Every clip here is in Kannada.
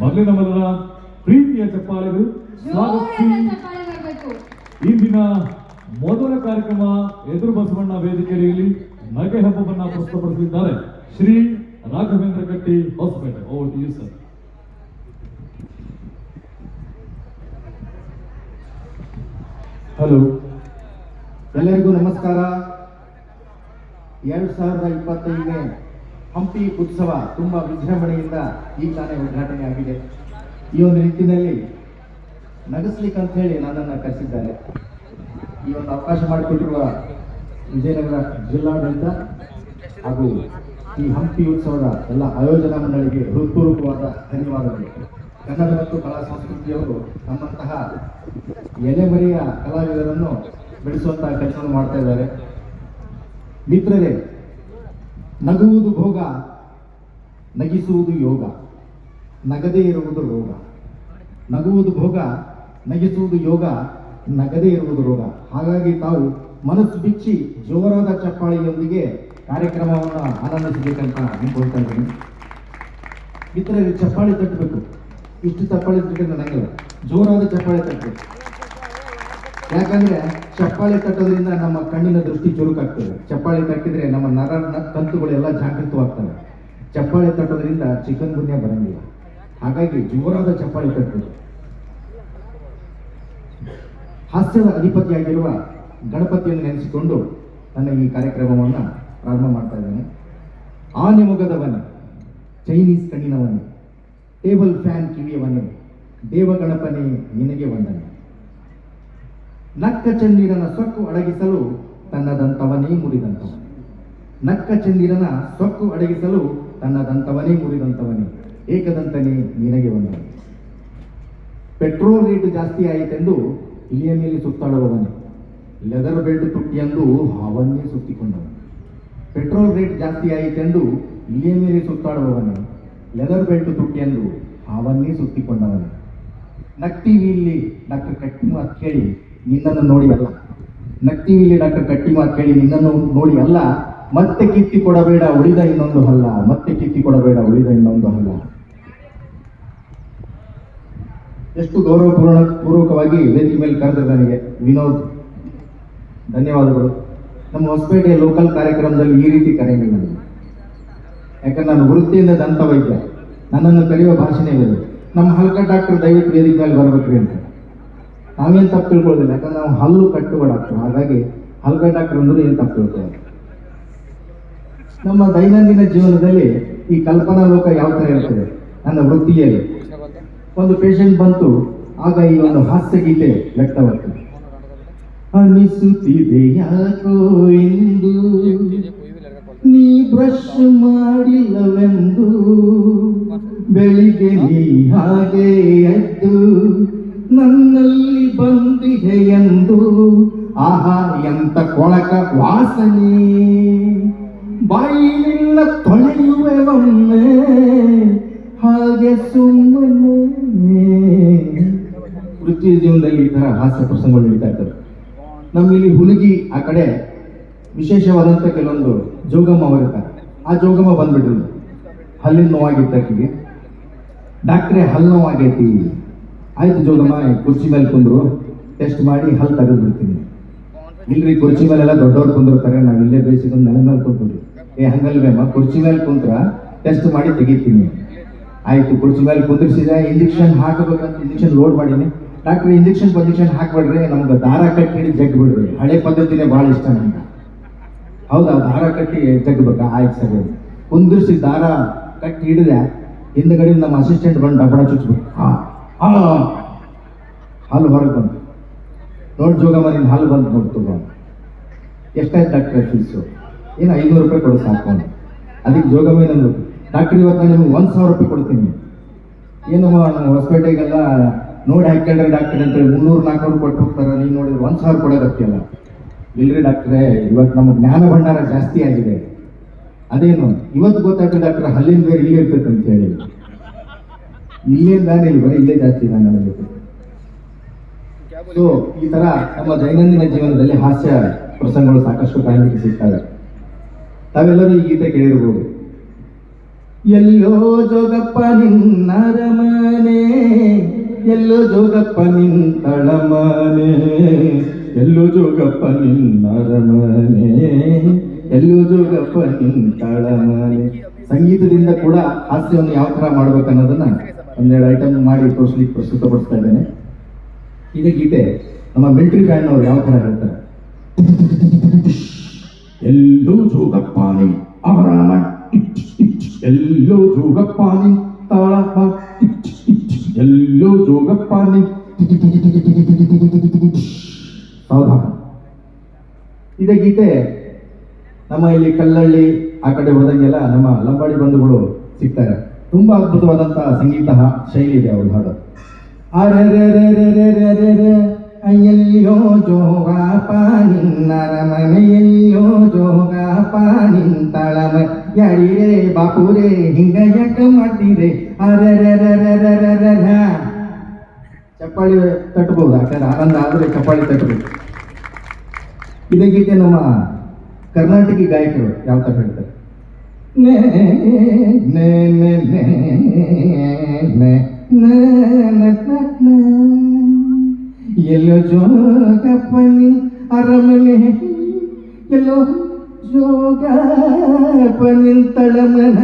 ಮೊದಲಿನ ಮೊದಲ ಪ್ರೀತಿಯ ಚಪ್ಪಾಳೆಗಳು ಸ್ವಾಗತಿಸಿ ಇಂದಿನ ಚಪ್ಪಾಳೆ ಬರ್ಬೇಕು. ಈ ದಿನ ಮೊದಲ ಕಾರ್ಯಕ್ರಮ ಎದುರು ಬಸವಣ್ಣ ವೇದಿಕೆಯಲ್ಲಿ ನಗೆ ಹಬ್ಬವನ್ನ ಪ್ರಸ್ತುತಪಡಿಸಿದ್ದಾರೆ. ಶ್ರೀ ರಾಘವೇಂದ್ರ ಕಟ್ಟಿ ಹೊಸಪೇಟೆ ಓ ಟಿ ಸರ್ ಹಲೋ ಎಲ್ಲರಿಗೂ ನಮಸ್ಕಾರ. ಎರಡು ಸಾವಿರದ ಇಪ್ಪತ್ತೈದನೇ ಹಂಪಿ ಉತ್ಸವ ತುಂಬ ವಿಜೃಂಭಣೆಯಿಂದ ಈ ತಾನೇ ಉದ್ಘಾಟನೆ ಆಗಿದೆ. ಈ ಒಂದು ನಿಟ್ಟಿನಲ್ಲಿ ನಗಸ್ಲಿಕ್ಕೆ ಅಂತ ಹೇಳಿ ನನ್ನನ್ನು ಕರೆಸಿದ್ದಾರೆ. ಈ ಒಂದು ಅವಕಾಶ ಮಾಡಿಕೊಟ್ಟಿರುವ ವಿಜಯನಗರ ಜಿಲ್ಲಾಡಳಿತ ಹಾಗೂ ಈ ಹಂಪಿ ಉತ್ಸವದ ಎಲ್ಲ ಆಯೋಜನಾ ಮಂಡಳಿಗೆ ಹೃತ್ಪೂರ್ವಕವಾದ ಧನ್ಯವಾದಗಳು. ಕನ್ನಡ ಮತ್ತು ಕಲಾ ಸಂಸ್ಕೃತಿಯವರು ನಮ್ಮಂತಹ ಎಲೆಮರೆಯ ಕಲಾವಿದರನ್ನು ಬೆಳೆಸುವಂತಹ ಕೆಲಸವನ್ನು ಮಾಡ್ತಾ ಇದ್ದಾರೆ. ಮಿತ್ರರೇ ನಗುವುದು ಭೋಗ, ನಗಿಸುವುದು ಯೋಗ. ನಗದೇ ಇರುವುದು ರೋಗ. ನಗುವುದು ಭೋಗ, ನಗಿಸುವುದು ಯೋಗ, ನಗದೇ ಇರುವುದು ರೋಗ. ಹಾಗಾಗಿ ತಾವು ಮನಸ್ಸು ಬಿಚ್ಚಿ ಜೋರಾದ ಚಪ್ಪಾಳಿಯೊಂದಿಗೆ ಕಾರ್ಯಕ್ರಮವನ್ನು ಆನಂದಿಸಬೇಕಂತ ಅನ್ಕೊಳ್ತಾ ಇದ್ದೀನಿ. ಮಿತ್ರರಿಗೆ ಚಪ್ಪಾಳಿ ತಟ್ಟಬೇಕು. ಇಷ್ಟು ಚಪ್ಪಾಳಿ ತಟ್ಟಿದ್ರೆ ನನಗೆ ಜೋರಾದ ಚಪ್ಪಾಳಿ ತಟ್ಟಬೇಕು. ಯಾಕಂದ್ರೆ ಚಪ್ಪಾಳೆ ತಟ್ಟೋದ್ರಿಂದ ನಮ್ಮ ಕಣ್ಣಿನ ದೃಷ್ಟಿ ಚುರುಕಾಗ್ತದೆ. ಚಪ್ಪಾಳೆ ತಟ್ಟಿದ್ರೆ ನಮ್ಮ ನರ ತಂತುಗಳೆಲ್ಲ ಜಾಗೃತವಾಗ್ತವೆ. ಚಪ್ಪಾಳೆ ತಟ್ಟೋದ್ರಿಂದ ಚಿಕನ್ ಗುನ್ಯ ಬರಂಗಿಲ್ಲ. ಹಾಗಾಗಿ ಜೋರಾದ ಚಪ್ಪಾಳೆ ತಟ್ಟಬೇಕು ಹಾಸ್ಯದ ಅಧಿಪತಿಯಾಗಿರುವ ಗಣಪತಿಯನ್ನು ನೆನೆಸಿಕೊಂಡು ನನ್ನ ಈ ಕಾರ್ಯಕ್ರಮವನ್ನು ಪ್ರಾರಂಭ ಮಾಡ್ತಾ ಇದ್ದೇನೆ. ಆನೆ ಮೊಗದವನೇ ಚೈನೀಸ್ ಕಣ್ಣಿನವನೇ ಟೇಬಲ್ ಫ್ಯಾನ್ ಕಿವಿಯವನೇ ದೇವಗಣಪನೇ ನಿನಗೆ ವಂದನೆ. ನಕ್ಕ ಚಂದಿರನ ಸೊಕ್ಕು ಅಡಗಿಸಲು ತನ್ನದಂತವನೇ ಮುರಿದಂತವನೇ ನಕ್ಕ ಚಂದಿರನ ಸೊಕ್ಕು ಅಡಗಿಸಲು ತನ್ನದಂತವನೇ ಮುರಿದಂತವನೇ ಏಕದಂತನೇ ನಿನಗೆ ಬಂದ ಪೆಟ್ರೋಲ್ ರೇಟ್ ಜಾಸ್ತಿ ಆಯಿತೆಂದು ಇಲಿಯ ಮೇಲೆ ಸುತ್ತಾಡುವವನೇ. ಲೆದರ್ ಬೆಲ್ಟ್ ತುಟ್ಟಿಯಂದು ಹಾವನ್ನೇ ಸುತ್ತಿಕೊಂಡವನು. ಪೆಟ್ರೋಲ್ ರೇಟ್ ಜಾಸ್ತಿ ಆಯಿತೆಂದು ಇಲಿಯ ಮೇಲೆ ಸುತ್ತಾಡುವವನೇ. ಲೆದರ್ ಬೆಲ್ಟ್ ತುಟ್ಟಿಯಂದು ಹಾವನ್ನೇ ಸುತ್ತಿಕೊಂಡವನೇ. ಇಲ್ಲಿ ಡಾಕ್ಟರ್ ಕಟ್ಟಿ ಮಾತು ಕೇಳಿ ನಿನ್ನನ್ನು ನೋಡಿ ಅಲ್ಲ. ಇಲ್ಲಿ ಡಾಕ್ಟರ್ ಕಟ್ಟಿ ಮಾತು ಕೇಳಿ ನಿನ್ನನ್ನು ನೋಡಿ ಅಲ್ಲ. ಮತ್ತೆ ಕಿತ್ತಿ ಕೊಡಬೇಡ, ಉಳಿದ ಇನ್ನೊಂದು ಹಲ್ಲ. ಮತ್ತೆ ಕಿತ್ತಿ ಕೊಡಬೇಡ, ಉಳಿದ ಇನ್ನೊಂದು ಹಲ್ಲ. ಎಷ್ಟು ಗೌರವಪೂರ್ಣ, ಪೂರ್ವಕವಾಗಿ ವೇದಿಕೆ ಮೇಲೆ ಕರೆದ ನನಗೆ ವಿನೋದ್. ಧನ್ಯವಾದಗಳು. ನಮ್ಮ ಹೊಸಪೇಟೆಯ ಲೋಕಲ್ ಕಾರ್ಯಕ್ರಮದಲ್ಲಿ ಈ ರೀತಿ ಕರೆಯಲಿ ನನಗೆ ಯಾಕಂದ್ರೆ ನಾನು ವೃತ್ತಿಯಿಂದ ದಂತ ವೈದ್ಯ ನನ್ನನ್ನು ಕರೆಯುವ ಭಾಷೆನೇ ಬೇರೆ. ನಮ್ಮ ಹಲ್ಕ ಡಾಕ್ಟರ್ ದಯವಿಟ್ಟು ವೇದಿಕೆ ಮೇಲೆ ಬರಬೇಕ್ರಿ ಅಂತ. ನಾವೇನು ತಪ್ಪು ತಿಳ್ಕೊಳ್ಳೋದಿಲ್ಲ ಯಾಕಂದ್ರೆ ನಾವು ಹಲ್ಲು ಕಟ್ಟುವ ಡಾಕ್ಟರ್. ಹಾಗಾಗಿ ಹಲ್ಲು ಡಾಕ್ಟರ್ ಅಂದ್ರೆ ಏನು ತಪ್ಪು ತಿಳ್ಕೊಳ್ಳೋದು ನಮ್ಮ ದೈನಂದಿನ ಜೀವನದಲ್ಲಿ ಈ ಕಲ್ಪನಾ ಲೋಕ ಯಾವ ಥರ ಇರ್ತದೆ? ನನ್ನ ವೃತ್ತಿಯಲ್ಲಿ. ಒಂದು ಪೇಷಂಟ್ ಬಂತು, ಆಗ ಈ ಒಂದು ಹಾಸ್ಯ ಗೀತೆ ವ್ಯಕ್ತವಾಗ್ತದೆ. ಅನಿಸುತ್ತಿದೆ ಯಾಕೋ ಎಂದು ನೀ ಬ್ರಷ್ ಮಾಡಿಲ್ಲವೆಂದು? ಬೆಳಿಗ್ಗೆ ನೀ ಹಾಗೆ ಎದ್ದು? ಎಂದು. ಆಹಾ, ಎಂತ ಕೊಳಕ ವಾಸನೆ. ಬಾಯಿಲಿಲ್ಲ ತೊಳೆಯುವೆ ಹಾಗೆ ಸುಮ್ಮನೆ. ವೃತ್ತಿ ಜೀವನದಲ್ಲಿ ಈ ತರ ಹಾಸ್ಯ ಪ್ರಸಂಗಗಳು ನಡೀತಾ ಇರ್ತವೆ. ನಮ್ಮಲ್ಲಿ ಹುಡುಗಿ ಆ ಕಡೆ ವಿಶೇಷವಾದಂಥ ಕೆಲವೊಂದು ಜೋಗಮ್ಮ ಅವರಿರ್ತಾರೆ ಆ ಜೋಗಮ್ಮ ಬಂದ್ಬಿಟ್ರು. ಹಲ್ಲಿನ ನೋವಾಗಿದ್ದಕ್ಕಿಗೆ. ಡಾಕ್ಟ್ರೆ, ಹಲ್ಲು ನೋವಾಗೈತಿ. ಆಯ್ತು ಜೋಗಮ್ಮ ಕುರ್ಚಿ ಮೇಲೆ ಕುಂದ್ರು. ಟೆಸ್ಟ್ ಮಾಡಿ ಹಲ್ಲು ತೆಗೆದು ಬಿಡ್ತೀನಿ. ಇಲ್ರಿ, ಕುರ್ಚಿ ಮೇಲೆಲ್ಲ ದೊಡ್ಡವ್ರು ಕುಂದಿರ್ತಾರೆ, ನಾವು ಇಲ್ಲೇ ಬೇಯಿಸಿಕೊಂಡು ನೆಲ ಮೇಲೆ ಕುಂತೀವಿ ಏ ಹಂಗಲ್ವೇಮ್ಮ ಕುರ್ಚಿ ಮೇಲೆ ಕುಂತ್ರ ಟೆಸ್ಟ್ ಮಾಡಿ ತೆಗಿತೀನಿ. ಆಯ್ತು, ಕುರ್ಚಿ ಮೇಲೆ ಕುಂದಿರ್ಸಿದೆ ಇಂಜೆಕ್ಷನ್ ಹಾಕಬೇಕಂತ ಇಂಜೆಕ್ಷನ್ ಲೋಡ್ ಮಾಡೀನಿ. ಡಾಕ್ಟ್ರಿ ಇಂಜೆಕ್ಷನ್ ಪಂಜೆಕ್ಷನ್ ಹಾಕ್ಬೇಡ್ರಿ, ನಮ್ಗೆ ದಾರ ಕಟ್ಟಿ ಜಗ್ ಬಿಡ್ರಿ. ಹಳೆ ಪದ್ಧತಿನೇ ಭಾಳ ಇಷ್ಟ ನಮ್ಗೆ. ಹೌದಾ, ದಾರ ಕಟ್ಟಿ ಜಗ್ಬೇಕಾ ಆಯ್ತು, ಸರಿ. ಕುಂದಿರ್ಸಿ ದಾರ ಕಟ್ಟಿ ಹಿಡಿದೆ ಹಿಂದ್ಗಡೆ ನಮ್ಮ ಅಸಿಸ್ಟೆಂಟ್ ಬಂದು ಡಬಡ ಚುಚ್ಬೇಕು ಹಾ ಹಾ. ಹಾಲು ಹೊರಗೆ ಬಂತು ನೋಡಿ ಜೋಗಮ್ಮ ನಿನ್ನ ಹಾಲು ಬಂದು ನೋಡ್ತು ಎಷ್ಟಾಯ್ತು ಡಾಕ್ಟ್ರೆ ಫೀಸು ಏನು ಐನೂರು ರೂಪಾಯಿ ಕೊಡು ಸಾಕು ಅದಕ್ಕೆ ಜೋಗಮ್ಮ ನಂದು ಡಾಕ್ಟ್ರ್ ಇವತ್ತು ನಾನು ನಿಮ್ಗೆ ಒಂದು ಸಾವಿರ ರೂಪಾಯಿ ಕೊಡ್ತೀನಿ. ಏನು ನಮ್ಮ ಹೊಸಪೇಟೆಗೆಲ್ಲ ನೋಡಿ ಹಾಕ್ಕೊಂಡ್ರೆ ಡಾಕ್ಟರ್ ಅಂತೇಳಿ ಮುನ್ನೂರು ನಾಲ್ಕುನೂರು ಕೊಟ್ಟು ಹೋಗ್ತಾರೆ? ನೀವು ನೋಡಿದ್ರೆ ಒಂದು ಸಾವಿರ ಕೊಡೋದಕ್ಕೆಲ್ಲ ಇಲ್ಲರಿ ಡಾಕ್ಟ್ರೇ ಇವತ್ತು ನಮ್ಮ ಜ್ಞಾನ ಭಂಡಾರ ಜಾಸ್ತಿ ಆಗಿದೆ. ಅದೇನು? ಇವತ್ತು ಗೊತ್ತಾಗ್ತದೆ ಡಾಕ್ಟ್ರ್ ಹಲ್ಲಿನ ಬೇರೆ ಇಲ್ಲೇ ಇರ್ತೈತೆ ಅಂತ ಹೇಳಿ ಇಲ್ಲೇನು ನಾನು ಇಲ್ಲಿ, ಬರೀ ಇಲ್ಲೇ ಜಾಸ್ತಿ ನಾನು ನನಗೆ ಸೊ ಈ ತರ ನಮ್ಮ ದೈನಂದಿನ ಜೀವನದಲ್ಲಿ ಹಾಸ್ಯ ಪ್ರಸಂಗಗಳು ಸಾಕಷ್ಟು ಕಾಯಿಲೆ ಸಿಗ್ತವೆ ತಾವೆಲ್ಲರೂ ಈ ಗೀತೆ ಕೇಳಿರ್ಬೋದು. ಎಲ್ಲೋ ಜೋಗಪ್ಪ ನಿನ್ನ ರಮಣಿ ಎಲ್ಲೋ ಜೋಗಪ್ಪ ನಿಂತಳ ಮನೆ ಎಲ್ಲೋ ಜೋಗಪ್ಪ ನಿನ್ನರಮನೆ ಎಲ್ಲೋ ಜೋಗಪ್ಪ ನಿಂತಳ ಮನೆ ಸಂಗೀತದಿಂದ ಕೂಡ ಹಾಸ್ಯವನ್ನು ಯಾವ ಥರ ಮಾಡ್ಬೇಕನ್ನೋದನ್ನ ಒಂದೆರಡು ಐಟಮ್ ಮಾಡಿ ತೋರಿಸ್ಲಿಕ್ಕೆ ಪ್ರಸ್ತುತಪಡಿಸ್ತಾ ಇದ್ದೇನೆ. ಇದೇ ಗೀತೆ. ನಮ್ಮ ಮಿಲಿಟರಿ ಬ್ಯಾಂಡ್ನವ್ರು ಯಾವ ಥರ ಹೇಳ್ತಾರೆ? ಎಲ್ಲೋ ಜೋಗಪ್ಪಾನಿ ಅವರ ಎಲ್ಲೋ ಜೋಗಪ್ಪಾನಿ ತಾಳಪ್ಪ ಎಲ್ಲೋ ಜೋಗಪ್ಪಾನಿ ಹೌದಾ ಇದೇ ಗೀತೆ. ನಮ್ಮ ಇಲ್ಲಿ ಕಲ್ಲಳ್ಳಿ, ಆ ಕಡೆ ಹೋದಂಗೆಲ್ಲ ನಮ್ಮ ಲಂಬಾಡಿ ಬಂಧುಗಳು ಸಿಗ್ತಾರೆ. ತುಂಬಾ ಅದ್ಭುತವಾದಂತಹ ಸಂಗೀತ ಶೈಲಿ ಇದೆ ಅವ್ರ ಹಾಡು. ಅರೆ ರೇ ರೇ ರೇ ರೇ ರೇ ರೇ ರೇ ಎಲ್ಲಿಯೋ ಜೋಗ ಪಾನಿನ್ನರ ಮನೆಯಲ್ಲಿಯೋ ಜೋಗ ಪಾನಿಂತಳಮ ಯಡಿರೇ ಬಾಪುರೇ ಹಿಂಗ ಯಕ ಮಾಡಿರೆ ಅರೆ ರೇ ರೇ ರೇ ರೇ ರೇ ರೇ ರೇ ಚಪ್ಪಾಳಿ ತಟ್ಬೋದು ಯಾಕಂದ್ರೆ ಆನಂದ ಆದರೆ ಚಪ್ಪಾಳಿ ತಟ್ಟಬೇಕು ಇದಕ್ಕಿಂತ ನಮ್ಮ ಕರ್ನಾಟಕ ಗಾಯಕರು ಯಾವ ಥರ ಹೇಳ್ತಾರೆ ನೇ ನೇ ನೇ ನೇ ಎಲ್ಲೋ ಜೋಗ ಬನ್ನಿ ಅರಮನೆ ಎಲ್ಲೋ ಜೋಗ ಬನ್ನಿಂತಳಮನ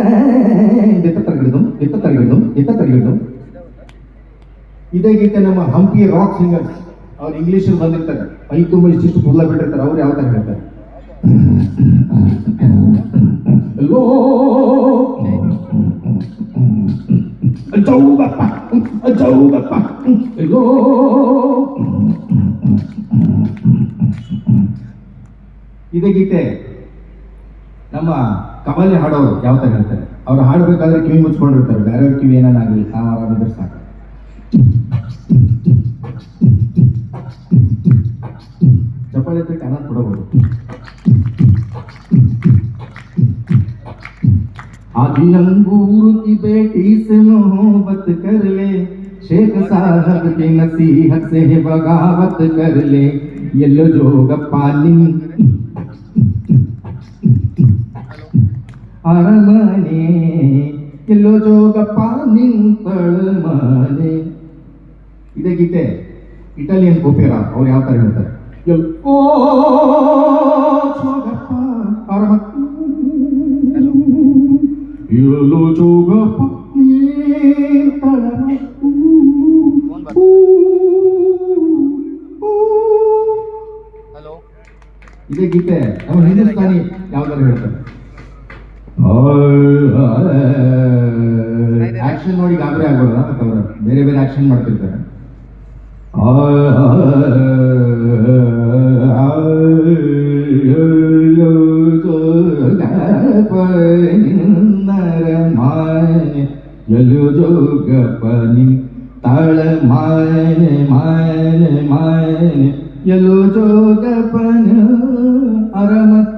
ಇತ್ತ ತಗಡಿದು ಇತ್ತ ತಗಡಿದು ಇತ್ತ ತಗಡಿದು ಇದೇ ಗೀತೆ ನಮ್ಮ ಹಂಪಿ ರಾಕ್ ಸಿಂಗರ್ಸ್ ಅವ್ರು ಇಂಗ್ಲಿಷ್ ಬಂದಿರ್ತಾರೆ. ಐದು ತುಂಬ ಇಷ್ಟಿಷ್ಟು ಕುಲ್ಲ ಬಿಟ್ಟಿರ್ತಾರೆ. ಅವ್ರು ಯಾವ ಥರ ಹೇಳ್ತಾರೆ? ಲೋ ಜೌಗಪ್ಪ ಜೌಗಪ್ಪ ಎಲ್ಲೋ ಇದೇ ಗೀತೆ. ನಮ್ಮ ಕಮಲಿ ಹಾಡೋರು ಯಾವ ತರ ಹೇಳ್ತಾರೆ? ಅವ್ರು ಹಾಡಬೇಕಾದ್ರೆ ಕಿವಿ ಮುಚ್ಕೊಂಡಿರ್ತಾರೆ. ಬೇರೆಯವ್ರ ಕಿವಿ ಏನಾಗಲಿ ನಾವು ಆರಾಮಿದ್ರೆ ಸಾಕು. ಚಪ್ಪಾಳೆ ಅನ್ನ ಕೊಡಬಹುದು आधी अंगूर की बेटी से मोहब्बत कर ले। शेख साहब की नसीहत से बगावत कर ले। ये लो जोग पानी अरमने, ये लो जोग पानी परमने इधर गीते, इटालियन ओपेरा और यहाँ पर होता है ये ओ छोग पानी ಊ. ಹಲೋ. ಇದೇ ಗೀತೆ. ನಮ್ಮ ಹಿಂದೂಸ್ತಾನಿ ಯಾವ ತರ ಹೇಳ್ತಾರೆ ಆಕ್ಷನ್ ನೋಡಿ ಗಾಬರಿ ಆಗ್ಬೋದಲ್ಲ ಮತ್ತೆ ಅವರು ಬೇರೆ ಬೇರೆ ಆಕ್ಷನ್ ಮಾಡ್ತಿರ್ತಾರೆ. harapannya aramat